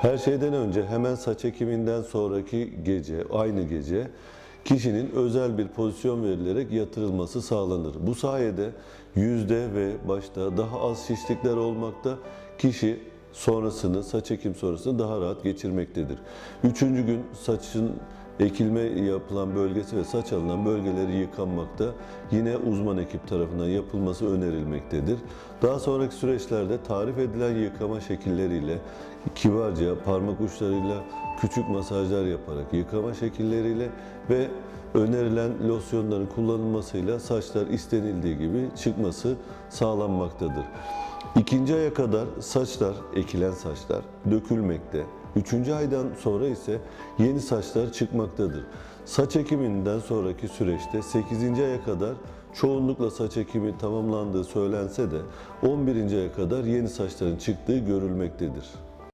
Her şeyden önce hemen saç ekiminden sonraki gece, aynı gece kişinin özel bir pozisyon verilerek yatırılması sağlanır. Bu sayede yüzde ve başta daha az şişlikler olmakta, kişi sonrasını, saç ekim sonrasını daha rahat geçirmektedir. Üçüncü gün saçın ekilme yapılan bölgesi ve saç alınan bölgeleri yıkanmakta. Yine uzman ekip tarafından yapılması önerilmektedir. Daha sonraki süreçlerde tarif edilen yıkama şekilleriyle kibarca parmak uçlarıyla küçük masajlar yaparak yıkama şekilleriyle ve önerilen losyonların kullanılmasıyla saçlar istenildiği gibi çıkması sağlanmaktadır. İkinci aya kadar saçlar, ekilen saçlar dökülmekte. Üçüncü aydan sonra ise yeni saçlar çıkmaktadır. Saç ekiminden sonraki süreçte 8. aya kadar çoğunlukla saç ekimi tamamlandığı söylense de 11. aya kadar yeni saçların çıktığı görülmektedir.